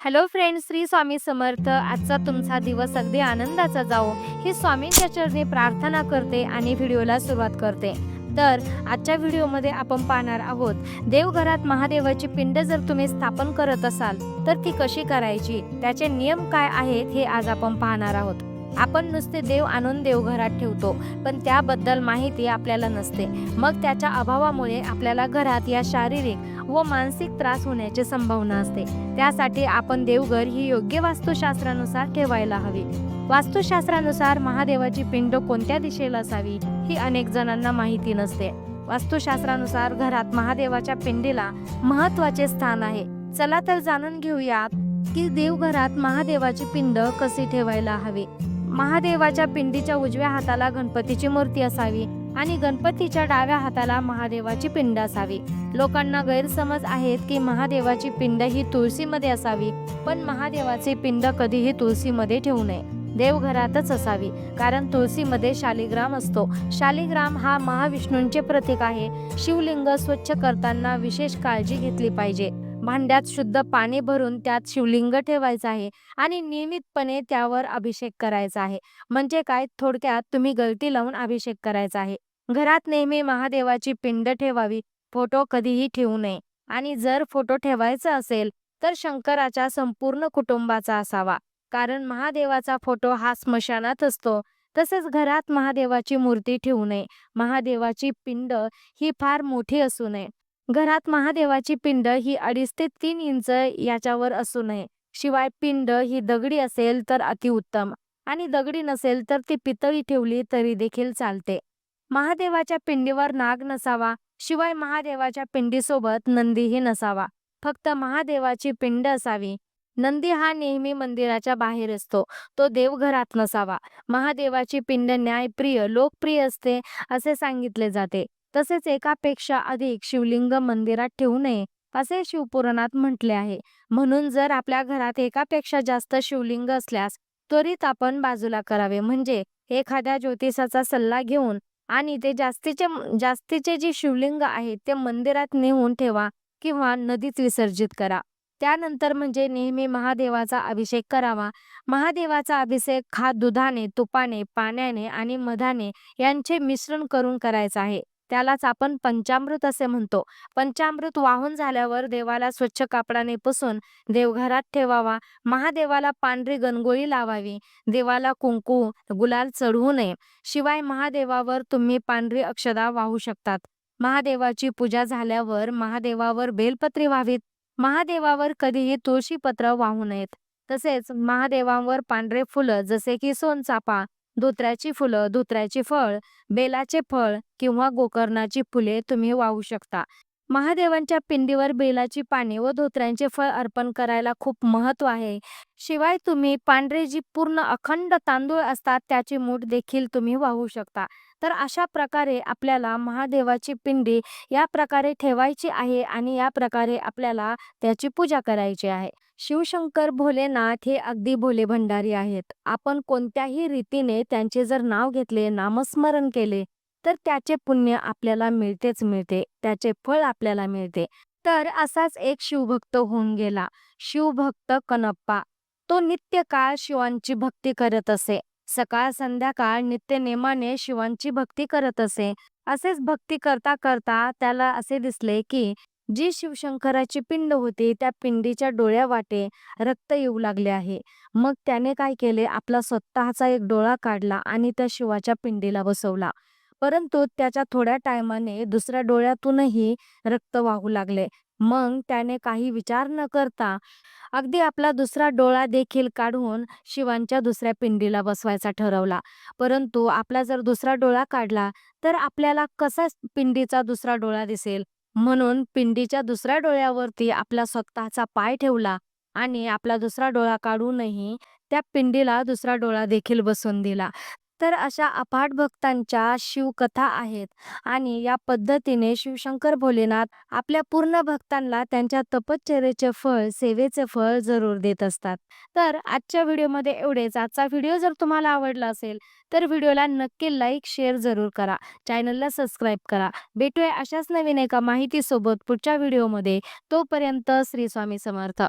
Hello friends Shri Swami Samarth. आजचा तुमचा दिवस अगदी आनंदाचा जाओ ही स्वामींच्या चरणी प्रार्थना करते आणि व्हिडिओला सुरुवात करते. तर आजच्या व्हिडिओमध्ये आपण पाहणार आहोत देवघरात महादेवाची पिंड जर तुम्ही स्थापन करत असाल तर ती कशी करायची? त्याचे नियम काय आहेत हे आज आपण पाहणार आहोत. आपण नुसते देव आणून देवघरात ठेवतो पण त्याबद्दल माहिती आपल्याला नसते. मग त्याच्या अभावामुळे आपल्याला घरात या शारीरिक व मानसिक त्रास होण्याची संभावना असते. त्यासाठी आपण देवघर ही योग्य वास्तुशास्त्रानुसार ठेवायला हवी. वास्तुशास्त्रानुसार महादेवाची पिंड कोणत्या दिशेला असावी ही अनेक जणांना माहिती नसते. वास्तुशास्त्रानुसार घरात महादेवाच्या पिंडीला महत्त्वाचे स्थान आहे. चला तर जाणून घेऊयात की देवघरात महादेवाची पिंड कशी ठेवायला हवी? महादेवाच्या पिंडीच्या उजव्या हाताला गणपतीची मूर्ती असावी आणि गणपतीच्या डाव्या हाताला महादेवाची पिंड असावी. लोकांना गैरसमज आहेत की महादेवाची पिंड ही तुळशीमध्ये असावी पण महादेवाची पिंड कधीही तुळशीमध्ये ठेवू नये. देवघरातच असावी कारण तुळशीमध्ये शालिग्राम असतो. शालिग्राम हा महाविष्णूंचे प्रतीक आहे. शिवलिंग स्वच्छ करताना विशेष काळजी घेतली पाहिजे. भांड्यात शुद्ध पाणी भरून त्यात शिवलिंग ठेवायचं आहे आणि नियमितपणे त्यावर अभिषेक करायचा आहे. म्हणजे काय? थोडक्यात तुम्ही गळती लावून अभिषेक करायचा आहे. घरात नेहमी महादेवाची पिंड ठेवावी फोटो कधीही ठेवू नये. आणि जर फोटो ठेवायचा असेल तर शंकराच्या संपूर्ण कुटुंबाचा असावा. कारण महादेवाचा फोटो हा स्मशानात असतो. तसेच घरात महादेवाची मूर्ती ठेवू नये. महादेवाची पिंड ही फार मोठी असू नये. घरात महादेवाची पिंड ही अडीच ते तीन इंच याच्यावर असू नये. शिवाय पिंड ही दगडी असेल तर अतिउत्तम आणि दगडी नसेल तर ती पितळी ठेवली तरी देखील चालते. महादेवाच्या पिंडीवर नाग नसावा शिवाय महादेवाच्या पिंडीसोबत नंदीही नसावा. फक्त महादेवाची पिंड असावी. नंदी हा नेहमी मंदिराच्या बाहेर असतो. तो देवघरात नसावा. महादेवाची पिंड न्यायप्रिय लोकप्रिय असते असे सांगितले जाते. तसेच एकापेक्षा अधिक शिवलिंग मंदिरात ठेवू नये असे शिवपुराणात म्हटले आहे. म्हणून जर आपल्या घरात एकापेक्षा जास्त शिवलिंग असल्यास त्वरित आपण बाजूला करावे. म्हणजे एखाद्या ज्योतिषाचा सल्ला घेऊन आणि ते जास्तीचे जास्तीचे जे शिवलिंग आहेत ते मंदिरात नेऊन ठेवा किंवा नदीत विसर्जित करा. त्यानंतर म्हणजे नेहमी महादेवाचा अभिषेक करावा. महादेवाचा अभिषेक हा दुधाने तुपाने पाण्याने आणि मधाने यांचे मिश्रण करून करायचा आहे. त्यालाच आपण पंचामृत असे म्हणतो. पंचामृत वाहून झाल्यावर देवाला स्वच्छ कापडाने पुसून देवघरात ठेवावा. महादेवाला पांढरी गणगोळी लावावी. देवाला कुंकू गुलाल चढवू नये. शिवाय महादेवावर तुम्ही पांढरी अक्षदा वाहू शकतात. महादेवाची पूजा झाल्यावर महादेवावर बेलपत्री व्हावीत. महादेवावर कधीही तुळशीपत्र वाहू नयेत. तसेच महादेवावर पांढरे फुलं जसे की सोनचापा धोत्र्याची फुलं धोत्र्याची फळ बेलाचे फळ किंवा गोकर्णाची फुले तुम्ही वाहू शकता. महादेवांच्या पिंडीवर बेलाची पाने व धोत्र्यांचे फळ अर्पण करायला खूप महत्त्व आहे. शिवाय तुम्ही पांढरे जी पूर्ण अखंड तांदूळ असतात त्याची मूठ देखील तुम्ही वाहू शकता. तर अशा प्रकारे आपल्याला महादेवाची पिंडी या प्रकारे ठेवायची आहे आणि या प्रकारे आपल्याला त्याची पूजा करायची आहे. शिवशंकर भोलेनाथ हे अगदी भोले भंडारी आहेत. आपण कोणत्याही रीतीने त्यांचे जर नाव घेतले नामस्मरण केले तर त्याचे पुण्य आपल्याला मिळतेच मिळते त्याचे फळ आपल्याला मिळते. तर असाच एक शिवभक्त होऊन गेला शिवभक्त कनप्पा. तो नित्य काळ शिवांची भक्ती करत असे. सकाळ संध्याकाळ नित्य नेमाने शिवांची भक्ती करत असे. असेच भक्ती करता करता त्याला असे दिसले की जी शिवशंकराची पिंड होती त्या पिंडीच्या डोळ्या वाटे रक्त येऊ लागले आहे. मग त्याने काय केले? आपला स्वतःचा एक डोळा काढला आणि त्या शिवाच्या पिंडीला बसवला. परंतु त्याच्या थोड्या टायमाने दुसऱ्या डोळ्यातूनही रक्त वाहू लागले. मग त्याने काही विचार न करता अगदी आपला दुसरा डोळा देखील काढून शिवांच्या दुसऱ्या पिंडीला बसवायचा ठरवला. परंतु आपला जर दुसरा डोळा काढला तर आपल्याला कसा पिंडीचा दुसरा डोळा दिसेल? म्हणून पिंडीच्या दुसऱ्या डोळ्यावरती आपला स्वतःचा पाय ठेवला आणि आपला दुसरा डोळा काढूनही त्या पिंडीला दुसरा डोळा देखील बसवून दिला. तर अशा अफाट भक्तांच्या शिवकथा आहेत. आणि या पद्धतीने शिवशंकर भोलेनाथ आपल्या पूर्ण भक्तांना त्यांच्या तपश्चर्येचे फळ सेवेचे फळ जरूर देत असतात. तर आजच्या व्हिडिओमध्ये एवढेच. आजचा व्हिडिओ जर तुम्हाला आवडला असेल तर व्हिडिओला नक्की लाईक शेअर जरूर करा. चॅनलला सबस्क्राईब करा. भेटूया अशाच नवीन एका माहितीसोबत पुढच्या व्हिडिओमध्ये. तोपर्यंत श्री स्वामी समर्थ.